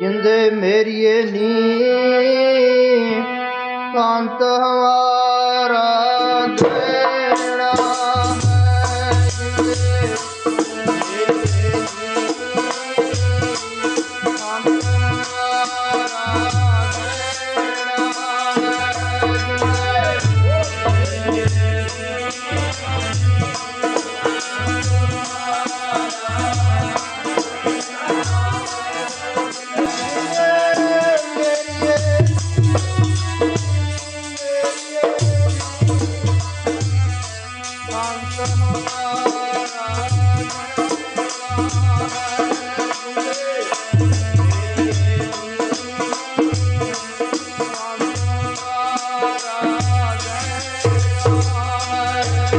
ਜਿੰਦੇ ਮੇਰੀਏ ਨੀ ਕਾਂਤ ਹਮਾਰਾ ਦੇਣਾ ਹੈ। ਜਿੰਦੇ Oh,